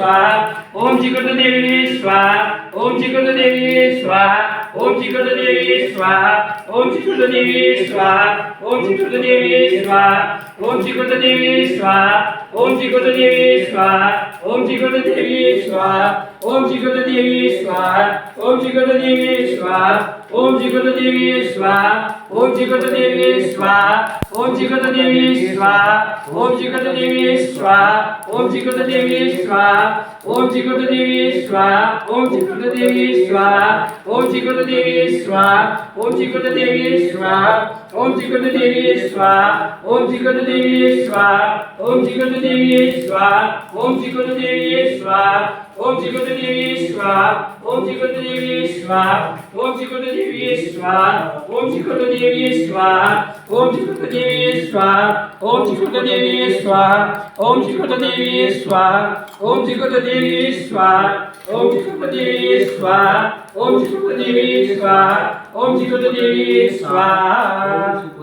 स्वाहा ओम चिकट देवी स्वाहा ओम चिकट देवी स्वाहा ओम चिकट देवी स्वाहा ओम चिकट देवी स्वाहा ओम चिकट देवी स्वाहा ओम चिकट देवी स्वाहा ओम चिकट देवी स्वाहा ओम चिकट देवी स्वाहा ओम चिकट देवी स्वाहा ओम चिकट देवी स्वाहा ओम चिकट देवी स्वाहा ओम चिकट देवी स्वाहा ओम चिकट देवी स्वाहा ओम चिकट देवी स्वाहा ओम चिकट देवी स्वाहा ओम चिकट देवी स्वाहा ओम चिकट देवी स्वाहा ओम चिकट देवी स्वाहा ओम चिकट देवी स्वाहा ओम चिकट देवी स्वाहा ओम चिकट देवी स्वाहा ओम चिकट देवी स्वाहा ओम चिकट देवी स्वाहा ओम चिकट देवी स्वाहा Swaha, Om Chikota Devi Swaha, Om Chikota Devi Swaha, Om Chikota Devi Swaha, Om Chikota Devi Swaha, Om Chikota Devi Swaha, Om Chikota Devi Swaha, Om Chikota Devi Swaha, Om Chikota Devi Swaha, Om Chikota Devi Swaha, Om Chikota Devi Swaha.